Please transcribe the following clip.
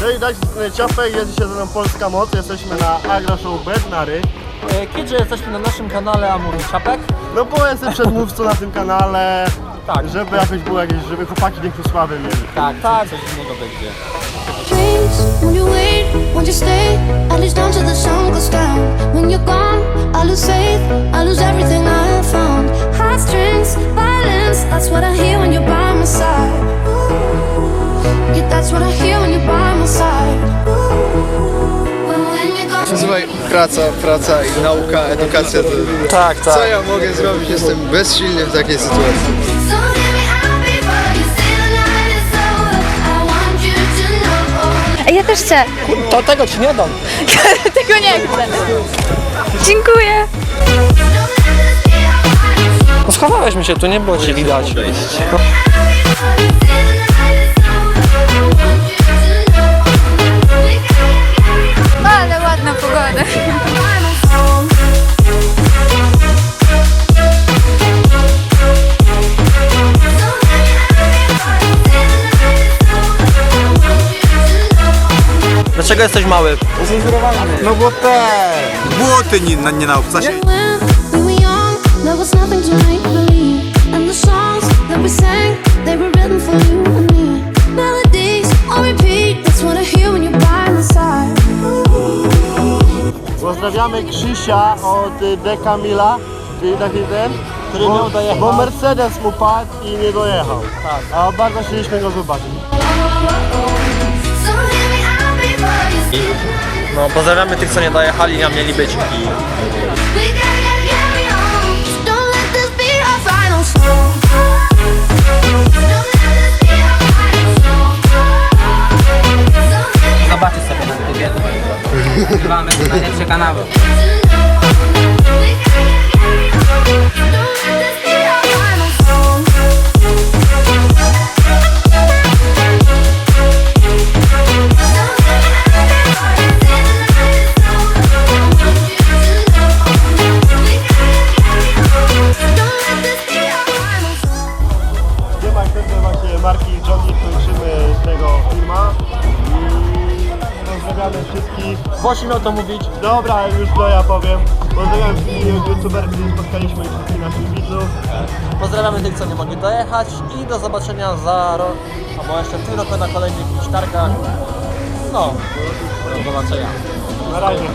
Cześć, dajcie stronę Ciapek, jest dzisiaj ze mną Polska Moc, jesteśmy na Agro Show Bednary. E, Kiedy jesteśmy na naszym kanale Amuri Czapek. No bo jestem przedmówcą na tym kanale, Tak. żeby jakoś było jakieś, żeby chłopaki większą sławę mieli. Tak, tak, coś innego będzie. Dreams, won't you wait, won't you stay? At least down till the sun goes down. When you're gone, I lose faith, I lose everything I have found. Heartstrings, violence, that's what I hear when you're by my side. Yeah, that's what I hear praca, praca i nauka, edukacja to... Tak, Co ja mogę zrobić? Jestem bezsilny w takiej sytuacji. Ja też chcę. To tego ci nie dam. Tego nie chcę. Dziękuję. No schowałeś mi się, tu nie było cię widać. Ale Dlaczego jesteś mały? No bo ten! Błoty nie, na- nie na obcasie. When we were young, there was nothing to make believe. And the songs that we sang, they were written for you and me. Melodies on repeat, that's what I hear when you're by my side. Pozdrawiamy Krzysia od y, Dekamila, czyli taki ten, Który bo, bo Mercedes mu padł i nie dojechał. Tak. A bardzo chcieliśmy go zobaczyć. Say No, pozdrawiamy tych, co nie dojechali, a mieli być. we gotta get carry on. So don't let Włosi miał to mówić. Dobra, już to ja powiem. Pozdrawiam wszystkich youtuberów, którzy spotkaliśmy i wszystkich naszych widzów. Pozdrawiamy tych, co nie mogli dojechać i do zobaczenia za rok, albo jeszcze w tym roku na kolejnych targach. No, do zobaczenia. Na razie.